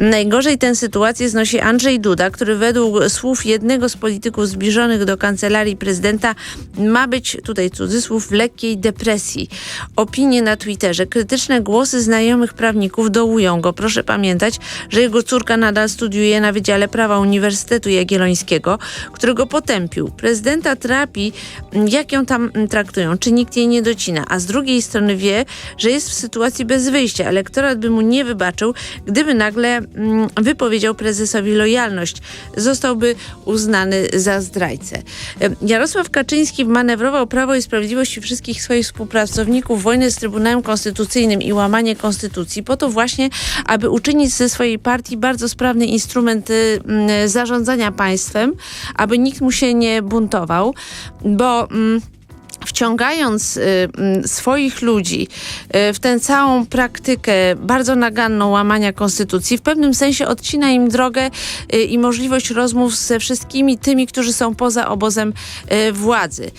Najgorzej tę sytuację znosi Andrzej Duda, który według słów jednego z polityków zbliżonych do kancelarii prezydenta ma być, tutaj cudzysłów, w lekkiej depresji. Opinie na Twitterze, krytyczne głosy znajomych prawników dołują go. Proszę pamiętać, że jego córka nadal studiuje na Wydziale Prawa Uniwersytetu Jagiellońskiego, którego potępił. Prezydenta trapi, jak ją tam traktują, czy nikt jej nie docina, a z drugiej strony wie, że jest w sytuacji bez wyjścia. Elektorat by mu nie wybaczył, gdyby nagle wypowiedział prezesowi lojalność. Zostałby uznany za zdrajcę. E, Jarosław Kaczyński manewrował Prawo i Sprawiedliwość wszystkich swoich współpracowników wojny z Trybunałem Konstytucyjnym i łamanie konstytucji po to właśnie, aby uczynić ze swojej partii bardzo sprawny instrument y, mm, zarządzania państwem, aby nikt mu się nie buntował, bo... mm, wciągając y, mm, swoich ludzi y, w tę całą praktykę bardzo naganną łamania konstytucji, w pewnym sensie odcina im drogę y, i możliwość rozmów ze wszystkimi tymi, którzy są poza obozem władzy.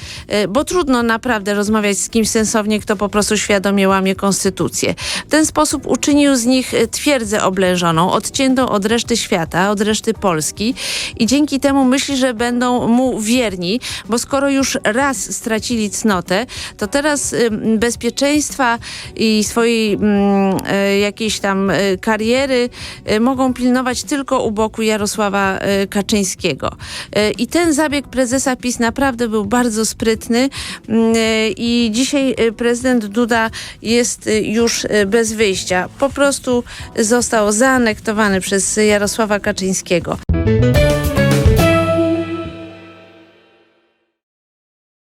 Bo trudno naprawdę rozmawiać z kimś sensownie, kto po prostu świadomie łamie konstytucję. W ten sposób uczynił z nich twierdzę oblężoną, odciętą od reszty świata, od reszty Polski i dzięki temu myśli, że będą mu wierni, bo skoro już raz stracili cnotę, to teraz ym, bezpieczeństwa i swojej ym, y, jakiejś tam y, kariery y, mogą pilnować tylko u boku Jarosława y, Kaczyńskiego. Y, I ten zabieg prezesa PiS naprawdę był bardzo sprytny y, i dzisiaj y, prezydent Duda jest y, już y, bez wyjścia. Po prostu został zaanektowany przez Jarosława Kaczyńskiego.